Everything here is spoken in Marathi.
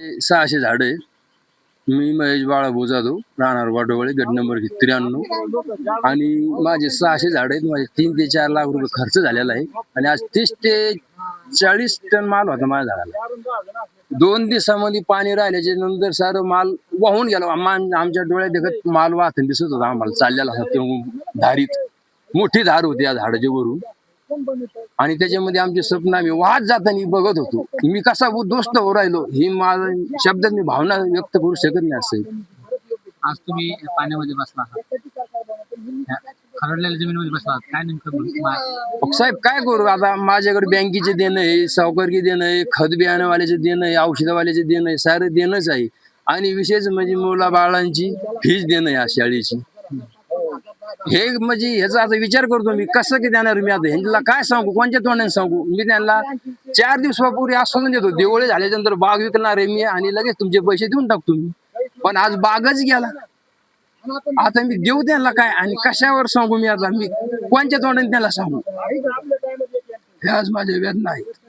सहाशे झाड आहे. मी महेश बाळाभाऊ जाधव राहणार वाडोवळे गट नंबर त्र्याण्णव. आणि माझे सहाशे झाड आहेत माझे तीन ते चार लाख रुपये खर्च झालेला आहे. आणि आज तीस ते चाळीस टन माल होता माझ्या झाडाला. दोन दिवसामध्ये पाणी राहिल्याच्या नंतर सारं माल वाहून गेला. आमच्या डोळ्यात देखत माल वाहतून दिसत होता. आम्हाला चाललेला होता धारीत. मोठी धार होती या झाडाच्या वरून. आणि त्याच्यामध्ये आमचे स्वप्न आम्ही वाहत जाताना बघत होतो. मी कसा दोस्त हो राहिलो ही माझा शब्दात मी भावना व्यक्त करू शकत नाही असं. आज तुम्ही पाण्यामध्ये बसला आहात. या खरडलेल्या जमिनीमध्ये बसला आहात. काय नेमकं साहेब काय करू? आता माझ्याकडे बँकेचे देणं आहे सावकारकी देणं आहे खत बियाणंवाल्याचे देणं आहे औषधवाल्याचे देणं आहे सारं देणंच आहे. आणि विशेष म्हणजे मुला बाळांची फीज देणं आहे या शाळेची. हे म्हणजे ह्याचा आता विचार करतो मी कसं की देणार मी आता? ह्यांना काय सांगू? कोणत्या तोंडाने सांगू? मी त्यांना चार दिवसापूर्वी आश्वासन देतो देवळे झाल्याच्यानंतर बाग विकणार आहे मी आणि लगेच तुमचे पैसे देऊन टाकतो मी. पण आज बागच गेला. आता मी देऊ त्यांना काय आणि कशावर सांगू मी आता? मी कोणत्या तोंडाने त्याला सांगू? हे आज माझ्या वेदना आहेत.